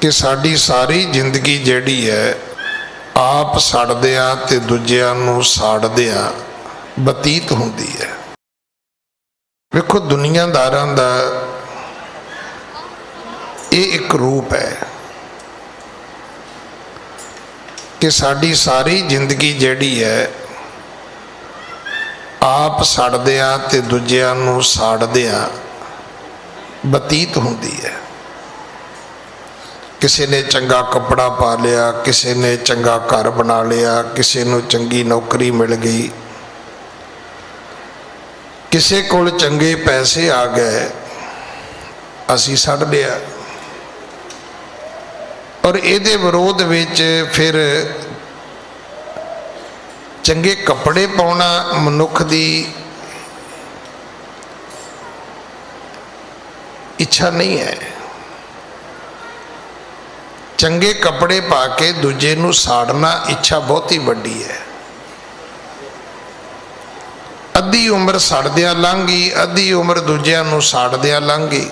ਕਿ ਸਾਡੀ ਸਾਰੀ ਜ਼ਿੰਦਗੀ ਜਿਹੜੀ ਹੈ, ਆਪ ਸੜਦਿਆਂ ਤੇ ਦੂਜਿਆਂ ਨੂੰ ਸਾੜਦਿਆਂ ਬਤੀਤ ਹੁੰਦੀ ਹੈ। ਵੇਖੋ, ਦੁਨੀਆਦਾਰਾਂ ਦਾ ਇਹ ਇੱਕ ਰੂਪ ਹੈ ਕਿ ਸਾਡੀ ਸਾਰੀ ਜ਼ਿੰਦਗੀ ਜਿਹੜੀ ਹੈ, ਆਪ ਸੜਦਿਆਂ ਤੇ ਦੂਜਿਆਂ ਨੂੰ ਸਾੜਦਿਆਂ ਬਤੀਤ ਹੁੰਦੀ ਹੈ। ਕਿਸੇ ਨੇ ਚੰਗਾ ਕੱਪੜਾ ਪਾ ਲਿਆ, ਕਿਸੇ ਨੇ ਚੰਗਾ ਘਰ ਬਣਾ ਲਿਆ, ਕਿਸੇ ਨੂੰ ਚੰਗੀ ਨੌਕਰੀ ਮਿਲ ਗਈ। ਕਿਸੇ ਕੋਲ ਚੰਗੇ ਪੈਸੇ ਆ ਗਏ, ਅਸੀਂ ਛੱਡ ਲਿਆ ਔਰ ਇਹਦੇ ਵਿਰੋਧ ਵਿੱਚ ਫਿਰ ਚੰਗੇ ਕੱਪੜੇ ਪਾਉਣਾ ਮਨੁੱਖ ਦੀ ਇੱਛਾ ਨਹੀਂ ਹੈ। ਚੰਗੇ ਕੱਪੜੇ ਪਾ ਕੇ ਦੂਜੇ ਨੂੰ ਸਾੜਨਾ ਇੱਛਾ ਬਹੁਤੀ ਵੱਡੀ ਹੈ। ਅੱਧੀ ਉਮਰ ਸੜਦਿਆਂ ਲੰਘ ਗਈ ਅੱਧੀ ਉਮਰ ਦੂਜਿਆਂ ਨੂੰ ਸਾੜਦਿਆਂ ਲੰਘ। ਗਈ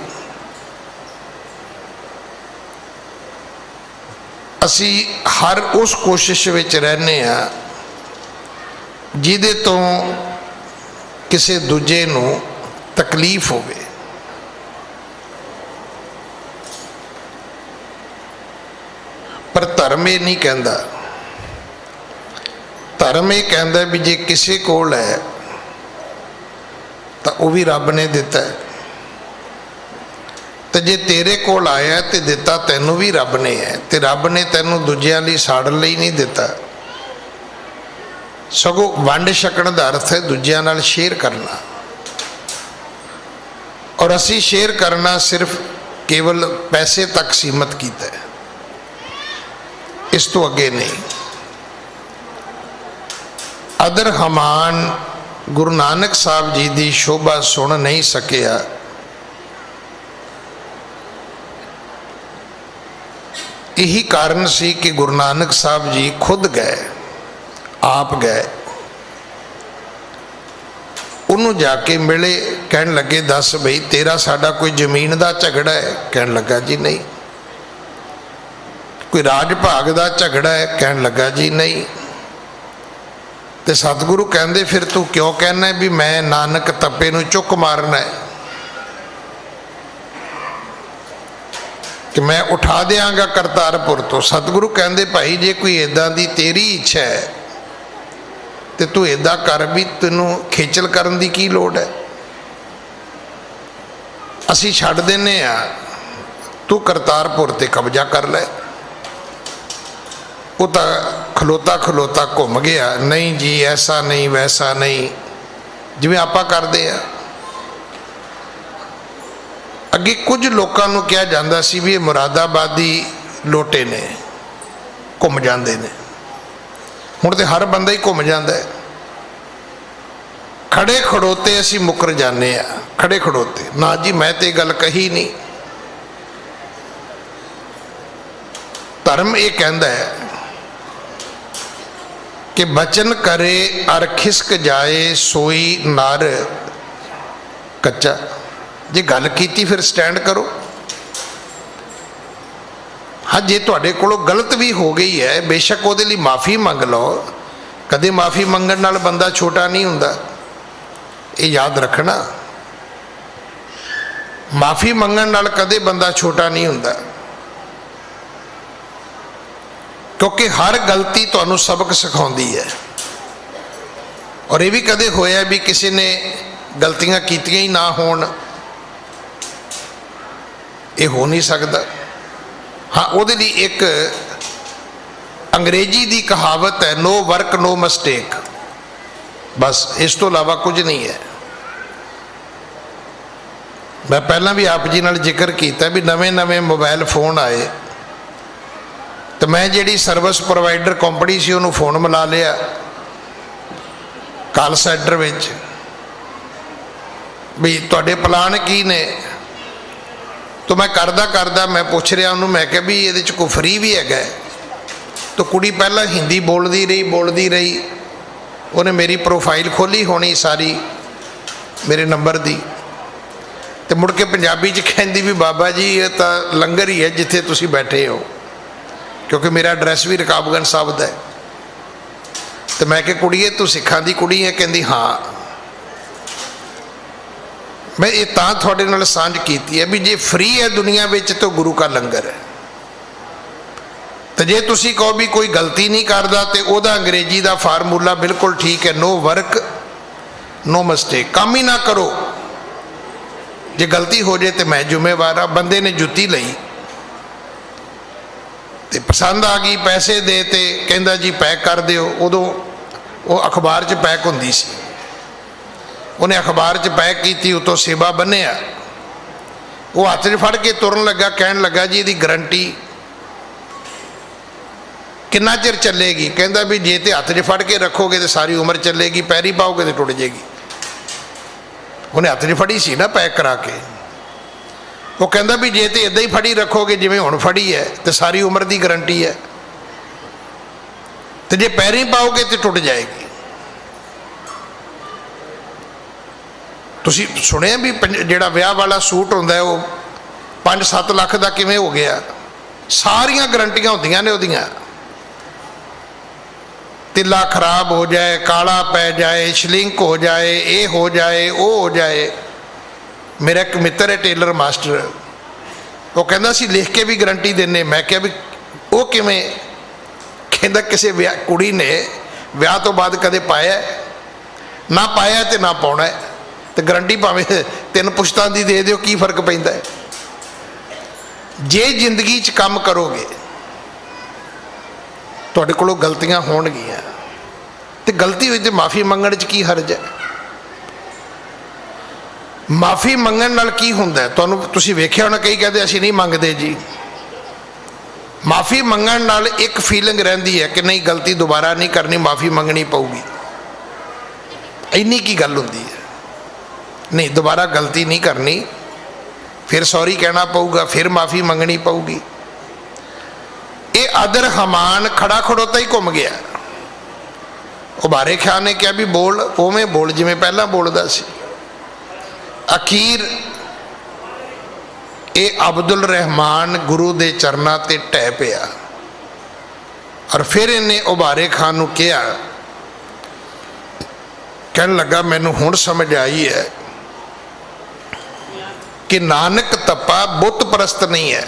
ਅਸੀਂ ਹਰ ਉਸ ਕੋਸ਼ਿਸ਼ ਵਿੱਚ ਰਹਿੰਦੇ ਆ ਜਿਹਦੇ ਤੋਂ ਕਿਸੇ ਦੂਜੇ ਨੂੰ ਤਕਲੀਫ ਹੋਵੇ। ਪਰ ਧਰਮ ਇਹ ਨਹੀਂ ਕਹਿੰਦਾ। ਧਰਮ ਇਹ ਕਹਿੰਦਾ ਵੀ ਜੇ ਕਿਸੇ ਕੋਲ ਹੈ, ਤਾਂ ਉਹ ਵੀ ਰੱਬ ਨੇ ਦਿੱਤਾ ਹੈ। ਤੇ ਜੇ ਤੇਰੇ ਕੋਲ ਆਇਆ ਤੇ ਦਿੱਤਾ ਤੈਨੂੰ ਵੀ ਰੱਬ ਨੇ ਹੈ। ਤੇ ਰੱਬ ਨੇ ਤੈਨੂੰ ਦੂਜਿਆਂ ਲਈ ਸਾੜਨ ਲਈ ਨਹੀਂ ਦਿੱਤਾ। ਸਗੋਂ ਵੰਡ ਛਕਣ ਦਾ ਅਰਥ ਹੈ ਦੂਜਿਆਂ ਨਾਲ ਸ਼ੇਅਰ ਕਰਨਾ। ਔਰ ਅਸੀਂ ਸ਼ੇਅਰ ਕਰਨਾ ਸਿਰਫ ਕੇਵਲ ਪੈਸੇ ਤੱਕ ਸੀਮਤ ਕੀਤਾ ਹੈ। ਇਸ ਤੋਂ ਅੱਗੇ ਨਹੀਂ। ਅਦਰ ਹਮਾਨ ਗੁਰੂ ਨਾਨਕ ਸਾਹਿਬ ਜੀ ਦੀ ਸ਼ੋਭਾ ਸੁਣ ਨਹੀਂ ਸਕਿਆ। ਇਹੀ ਕਾਰਨ ਸੀ ਕਿ ਗੁਰੂ ਨਾਨਕ ਸਾਹਿਬ ਜੀ ਖੁਦ ਗਏ, ਆਪ ਗਏ। ਉਹਨੂੰ ਜਾ ਕੇ ਮਿਲੇ, ਕਹਿਣ ਲੱਗੇ, ਦੱਸ ਬਈ, ਤੇਰਾ ਸਾਡਾ ਕੋਈ ਜ਼ਮੀਨ ਦਾ ਝਗੜਾ ਹੈ? ਕਹਿਣ ਲੱਗਾ, ਜੀ ਨਹੀਂ। ਕੋਈ ਰਾਜ ਭਾਗ ਦਾ ਝਗੜਾ ਹੈ, ਕਹਿਣ ਲੱਗਾ ਜੀ, ਨਹੀਂ। ਤੇ ਸਤਿਗੁਰੂ ਕਹਿੰਦੇ, ਫਿਰ ਤੂੰ ਕਿਉਂ ਕਹਿਣਾ ਵੀ ਮੈਂ ਨਾਨਕ ਤੱਪੇ ਨੂੰ ਚੁੱਕ ਮਾਰਨਾ ਹੈ? ਕਿ ਮੈਂ ਉਠਾ ਦਿਆਂਗਾ ਕਰਤਾਰਪੁਰ ਤੋਂ। ਸਤਿਗੁਰੂ ਕਹਿੰਦੇ, ਭਾਈ, ਜੇ ਕੋਈ ਇਦਾਂ ਦੀ ਤੇਰੀ ਇੱਛਾ ਹੈ, ਤੇ ਤੂੰ ਇਦਾਂ ਕਰ ਵੀ ਤੈਨੂੰ ਖੇਚਲ ਕਰਨ ਦੀ ਕੀ ਲੋੜ ਹੈ? ਅਸੀਂ ਛੱਡ ਦਿੰਨੇ ਆ। ਤੂੰ ਕਰਤਾਰਪੁਰ ਤੇ ਕਬਜ਼ਾ ਕਰ ਲੈ। ਉਹ ਤਾਂ ਖਲੋਤਾ ਖਲੋਤਾ ਘੁੰਮ ਗਿਆ, ਨਹੀਂ ਜੀ, ਐਸਾ ਨਹੀਂ, ਵੈਸਾ ਨਹੀਂ। ਜਿਵੇਂ ਆਪਾਂ ਕਰਦੇ ਆ। ਅੱਗੇ ਕੁਝ ਲੋਕਾਂ ਨੂੰ ਕਿਹਾ ਜਾਂਦਾ ਸੀ ਵੀ ਇਹ ਮੁਰਾਦਾਬਾਦੀ ਲੋਟੇ ਨੇ, ਘੁੰਮ ਜਾਂਦੇ ਨੇ। ਹੁਣ ਤੇ ਹਰ ਬੰਦਾ ਹੀ ਘੁੰਮ ਜਾਂਦਾ ਹੈ। ਖੜੇ ਖੜੋਤੇ ਅਸੀਂ ਮੁਕਰ ਜਾਂਦੇ ਆ, ਖੜੇ ਖੜੋਤੇ। ਨਾ ਜੀ, ਮੈਂ ਤੇ ਇਹ ਗੱਲ ਕਹੀ ਨਹੀਂ। ਧਰਮ ਇਹ ਕਹਿੰਦਾ ਹੈ ਕਿ ਬਚਨ ਕਰੇ, ਅਰ ਖਿਸਕ ਜਾਏ, ਸੋਈ ਨਰ। ਕੱਚਾ। ਜੇ ਗੱਲ ਕੀਤੀ, ਫਿਰ ਸਟੈਂਡ ਕਰੋ। ਹਾਂ, ਜੇ ਤੁਹਾਡੇ ਕੋਲੋਂ ਗਲਤ ਵੀ ਹੋ ਗਈ ਹੈ, ਬੇਸ਼ੱਕ ਉਹਦੇ ਲਈ ਮਾਫੀ ਮੰਗ ਲਓ। ਕਦੇ ਮਾਫੀ ਮੰਗਣ ਨਾਲ ਬੰਦਾ ਛੋਟਾ ਨਹੀਂ ਹੁੰਦਾ। ਇਹ ਯਾਦ ਰੱਖਣਾ। ਮਾਫੀ ਮੰਗਣ ਨਾਲ ਕਦੇ ਬੰਦਾ ਛੋਟਾ ਨਹੀਂ ਹੁੰਦਾ। ਕਿਉਂਕਿ ਹਰ ਗਲਤੀ ਤੁਹਾਨੂੰ ਸਬਕ ਸਿਖਾਉਂਦੀ ਹੈ। ਔਰ ਇਹ ਵੀ ਕਦੇ ਹੋਇਆ ਵੀ ਕਿਸੇ ਨੇ ਗਲਤੀਆਂ ਕੀਤੀਆਂ ਹੀ ਨਾ ਹੋਣ। ਇਹ ਹੋ ਨਹੀਂ ਸਕਦਾ। ਹਾਂ, ਉਹਦੇ ਲਈ ਇੱਕ ਅੰਗਰੇਜ਼ੀ ਦੀ ਕਹਾਵਤ ਹੈ ਨੋ ਵਰਕ ਨੋ ਮਿਸਟੇਕ ਬਸ, ਇਸ ਤੋਂ ਇਲਾਵਾ ਕੁਝ ਨਹੀਂ ਹੈ। ਮੈਂ ਪਹਿਲਾਂ ਵੀ ਆਪ ਜੀ ਨਾਲ ਜ਼ਿਕਰ ਕੀਤਾ ਵੀ ਨਵੇਂ-ਨਵੇਂ ਮੋਬਾਈਲ ਫੋਨ ਆਏ। ਮੈਂ ਜਿਹੜੀ ਸਰਵਿਸ ਪ੍ਰੋਵਾਈਡਰ ਕੰਪਨੀ ਸੀ, ਉਹਨੂੰ ਫੋਨ ਮਿਲਾ ਲਿਆ ਕਾਲ ਸੈਂਟਰ ਵਿੱਚ ਵੀ ਤੁਹਾਡੇ ਪਲਾਨ ਕੀ ਨੇ? ਤਾਂ ਮੈਂ ਕਰਦਾ ਕਰਦਾ ਮੈਂ ਪੁੱਛ ਰਿਹਾ ਉਹਨੂੰ, ਮੈਂ ਕਿਹਾ ਵੀ ਇਹਦੇ ਚ ਕੋਈ ਫਰੀ ਵੀ ਹੈਗਾ ਤਾਂ ਕੁੜੀ ਪਹਿਲਾਂ ਹਿੰਦੀ ਬੋਲਦੀ ਰਹੀ ਬੋਲਦੀ ਰਹੀ। ਉਹਨੇ ਮੇਰੀ ਪ੍ਰੋਫਾਈਲ ਖੋਲੀ ਹੋਣੀ ਸਾਰੀ, ਮੇਰੇ ਨੰਬਰ ਦੀ। ਤੇ ਮੁੜ ਕੇ ਪੰਜਾਬੀ ਚ ਕਹਿੰਦੀ ਵੀ ਬਾਬਾ ਜੀ, ਇਹ ਤਾਂ ਲੰਗਰ ਹੀ ਹੈ ਜਿੱਥੇ ਤੁਸੀਂ ਬੈਠੇ ਹੋ। ਕਿਉਂਕਿ ਮੇਰਾ ਐਡਰੈਸ ਵੀ ਰਕਾਬਗੰਜ ਸਾਹਿਬ ਦਾ ਹੈ। ਤੇ ਮੈਂ ਕਿ ਕੁੜੀਏ, ਤੂੰ ਸਿੱਖਾਂ ਦੀ ਕੁੜੀ ਹੈ? ਕਹਿੰਦੀ, ਹਾਂ। ਮੈਂ ਇਹ ਤਾਂ ਤੁਹਾਡੇ ਨਾਲ ਸਾਂਝ ਕੀਤੀ ਹੈ ਵੀ ਜੇ ਫ੍ਰੀ ਹੈ ਦੁਨੀਆ ਵਿੱਚ ਤਾਂ ਗੁਰੂ ਦਾ ਲੰਗਰ ਹੈ। ਤੇ ਜੇ ਤੁਸੀਂ ਕਹੋ ਵੀ ਕੋਈ ਗਲਤੀ ਨਹੀਂ ਕਰਦਾ ਤੇ ਉਹਦਾ ਅੰਗਰੇਜ਼ੀ ਦਾ ਫਾਰਮੂਲਾ ਬਿਲਕੁਲ ਠੀਕ ਹੈ। ਨੋ ਵਰਕ ਨੋ ਮਿਸਟੇਕ ਕੰਮ ਹੀ ਨਾ ਕਰੋ। ਜੇ ਗਲਤੀ ਹੋ ਜੇ ਤੇ ਮੈਂ ਜ਼ਿੰਮੇਵਾਰ ਆ ਬੰਦੇ ਨੇ ਜੁੱਤੀ ਲਈ। ਤੇ ਪਸੰਦ ਆ ਗਈ, ਪੈਸੇ ਦੇ ਤੇ ਕਹਿੰਦਾ ਜੀ ਪੈਕ ਕਰ ਦਿਓ। ਉਦੋਂ ਉਹ ਅਖਬਾਰ 'ਚ ਪੈਕ ਹੁੰਦੀ ਸੀ। ਉਹਨੇ ਅਖਬਾਰ 'ਚ ਪੈਕ ਕੀਤੀ, ਉਤੋਂ ਸੇਵਾ ਬੰਨਿਆ। ਉਹ ਹੱਥ 'ਚ ਫੜ ਕੇ ਤੁਰਨ ਲੱਗਾ, ਕਹਿਣ ਲੱਗਾ, ਜੀ, ਇਹਦੀ ਗਰੰਟੀ ਕਿੰਨਾ ਚਿਰ ਚੱਲੇਗੀ? ਕਹਿੰਦਾ ਵੀ ਜੇ ਤੇ ਹੱਥ 'ਚ ਫੜ ਕੇ ਰੱਖੋਗੇ ਤੇ ਸਾਰੀ ਉਮਰ ਚੱਲੇਗੀ, ਪੈਰੀ ਪਾਓਗੇ ਤੇ ਟੁੱਟ ਜੇਗੀ। ਉਹਨੇ ਹੱਥ 'ਚ ਫੜੀ ਸੀ ਨਾ ਪੈਕ ਕਰਾ ਕੇ। ਉਹ ਕਹਿੰਦਾ ਵੀ ਜੇ ਤੇ ਇਦਾਂ ਹੀ ਫੜੀ ਰੱਖੋਗੇ, ਜਿਵੇਂ ਹੁਣ ਫੜੀ ਹੈ, ਤੇ ਸਾਰੀ ਉਮਰ ਦੀ ਗਾਰੰਟੀ ਹੈ। ਤੇ ਜੇ ਪੈਰੀ ਪਾਓਗੇ ਤੇ ਟੁੱਟ ਜਾਏਗੀ। ਤੁਸੀਂ ਸੁਣਿਆ ਵੀ ਪੰਜ- ਜਿਹੜਾ ਵਿਆਹ ਵਾਲਾ ਸੂਟ ਹੁੰਦਾ ਉਹ 5-7 ਲੱਖ ਦਾ ਕਿਵੇਂ ਹੋ ਗਿਆ? ਸਾਰੀਆਂ ਗਰੰਟੀਆਂ ਹੁੰਦੀਆਂ ਨੇ ਉਹਦੀਆਂ। ਤਿੱਲਾ ਖਰਾਬ ਹੋ ਜਾਏ, ਕਾਲਾ ਪੈ ਜਾਏ, ਸ਼ਲਿੰਕ ਹੋ ਜਾਏ, ਇਹ ਹੋ ਜਾਏ, ਉਹ ਹੋ ਜਾਏ। ਮੇਰਾ ਇੱਕ ਮਿੱਤਰ ਹੈ, ਟੇਲਰ ਮਾਸਟਰ। ਉਹ ਕਹਿੰਦਾ ਸੀ ਲਿਖ ਕੇ ਵੀ ਗਾਰੰਟੀ ਦਿੰਨੇ ਮੈਂ ਕਿਹਾ ਵੀ, ਉਹ ਕਿਵੇਂ? ਕਹਿੰਦਾ, ਕਿਸੇ ਵਿਆਹ, ਕੁੜੀ ਨੇ ਵਿਆਹ ਤੋਂ ਬਾਅਦ ਕਦੇ ਪਾਇਆ ਨਾ ਪਾਇਆ ਤੇ ਨਾ ਪਾਉਣਾ ਹੈ। ਤੇ ਗਾਰੰਟੀ ਭਾਵੇਂ ਤਿੰਨ ਪੁਸ਼ਤਾਂ ਦੀ ਦੇ ਦਿਓ, ਕੀ ਫ਼ਰਕ ਪੈਂਦਾ ਹੈ? ਜੇ ਜ਼ਿੰਦਗੀ 'ਚ ਕੰਮ ਕਰੋਗੇ, ਤੁਹਾਡੇ ਕੋਲੋਂ ਗਲਤੀਆਂ ਹੋਣਗੀਆਂ, ਤੇ ਗਲਤੀ ਹੋਈ ਤੇ ਮਾਫੀ ਮੰਗਣ 'ਚ ਕੀ ਹਰਜ ਹੈ? ਮਾਫੀ ਮੰਗਣ ਨਾਲ ਕੀ ਹੁੰਦਾ ਤੁਹਾਨੂੰ ਤੁਸੀਂ ਵੇਖਿਆ ਹੋਣਾ, ਕਈ ਕਹਿੰਦੇ ਅਸੀਂ ਨਹੀਂ ਮੰਗਦੇ ਜੀ। ਮਾਫੀ ਮੰਗਣ ਨਾਲ ਇੱਕ ਫੀਲਿੰਗ ਰਹਿੰਦੀ ਹੈ ਕਿ ਨਹੀਂ, ਗਲਤੀ ਦੁਬਾਰਾ ਨਹੀਂ ਕਰਨੀ, ਮਾਫੀ ਮੰਗਣੀ ਪਊਗੀ। ਇੰਨੀ ਕੀ ਗੱਲ ਹੁੰਦੀ ਹੈ? ਨਹੀਂ, ਦੁਬਾਰਾ ਗਲਤੀ ਨਹੀਂ ਕਰਨੀ। ਫਿਰ ਸੌਰੀ ਕਹਿਣਾ ਪਊਗਾ, ਫਿਰ ਮਾਫੀ ਮੰਗਣੀ ਪਊਗੀ। ਇਹ ਆਦਰ ਹਮਾਨ ਖੜਾ ਖੜੋਤਾ ਹੀ ਘੁੰਮ ਗਿਆ। ਉਬਾਰੇ ਖਾਨ ਨੇ ਕਿਹਾ ਵੀ ਬੋਲ, ਉਵੇਂ ਬੋਲ, ਜਿਵੇਂ ਪਹਿਲਾਂ ਬੋਲਦਾ ਸੀ। ਅਖੀਰ ਇਹ ਅਬਦੁਲ ਰਹਿਮਾਨ ਗੁਰੂ ਦੇ ਚਰਨਾਂ ਤੇ ਟਹਿ ਪਿਆ। ਔਰ ਫਿਰ ਇਹਨੇ ਉਬਾਰੇ ਖਾਨ ਨੂੰ ਕਿਹਾ, ਕਹਿਣ ਲੱਗਾ, ਮੈਨੂੰ ਹੁਣ ਸਮਝ ਆਈ ਹੈ ਕਿ ਨਾਨਕ ਤਪਾ ਬੁੱਤ ਪ੍ਰਸਤ ਨਹੀਂ ਹੈ।